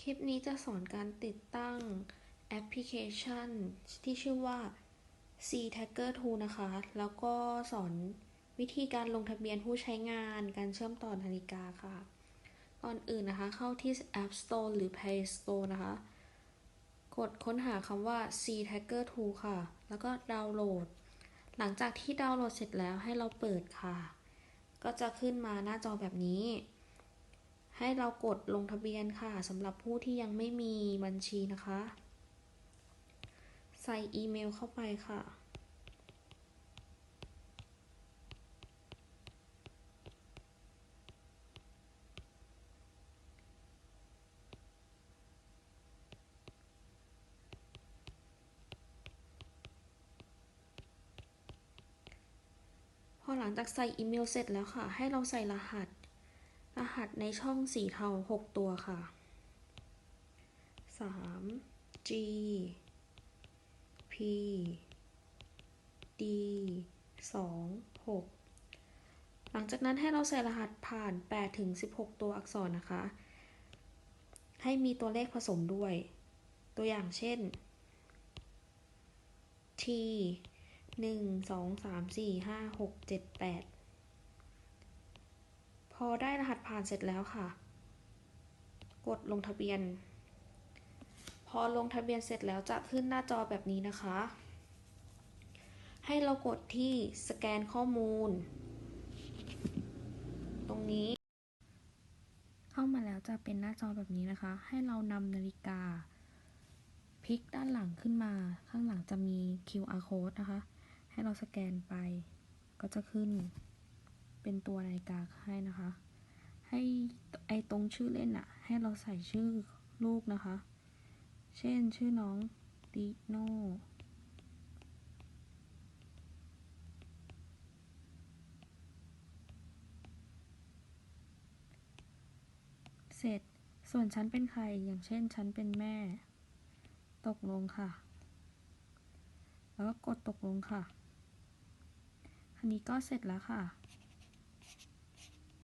คลิปนี้จะสอนการติดตั้งแอปพลิเคชันที่ชื่อว่า C Tagger Tool นะคะ แล้วก็สอนวิธีการลงทะเบียนผู้ใช้งาน การเชื่อมต่อนาฬิกาค่ะ ก่อนอื่นนะคะ เข้าที่ App Store หรือ Play Store นะคะ กดค้นหาคำว่า C Tagger Tool ค่ะ แล้วก็ดาวน์โหลด หลังจากที่ดาวน์โหลดเสร็จแล้วให้เราเปิดค่ะ ก็จะขึ้นมาหน้าจอแบบนี้ ให้เรากดลงทะเบียนค่ะสำหรับผู้ที่ยังไม่มีบัญชีนะคะ ใส่อีเมลเข้าไปค่ะพอหลังจากใส่อีเมลเสร็จแล้วค่ะ ให้เราใส่รหัส รหัสในช่องสีเทาหกตัวค่ะสาม G P D สองหกหลังจากนั้นให้เราใส่รหัสผ่าน8ถึง16 ตัวอักษรนะคะ ให้มีตัวเลขผสมด้วย ตัวอย่างเช่น t 1 2 3 4 5 6 7 8 อได้รหัสผ่านเสร็จแล้วค่ะ กดลงทะเบียน พอลงทะเบียนเสร็จแล้วจะขึ้นหน้าจอแบบนี้นะคะ ให้เรากดที่สแกนข้อมูล ตรงนี้ เข้ามาแล้วจะเป็นหน้าจอแบบนี้นะคะ ให้เรานำนาฬิกาพลิกด้านหลังขึ้นมา ข้างหลังจะมี QR code นะคะ ให้เราสแกนไป ก็จะขึ้น เป็นตัวนาฬิกาให้นะคะ ให้ไอตรงชื่อเล่นอะให้เราใส่ชื่อลูกนะคะ เช่นชื่อน้องดิโนเสร็จ ส่วนฉันเป็นใคร อย่างเช่น ฉันเป็นแม่ ตกลงค่ะ แล้วก็กดตกลงค่ะอันนี้ก็เสร็จแล้วค่ะ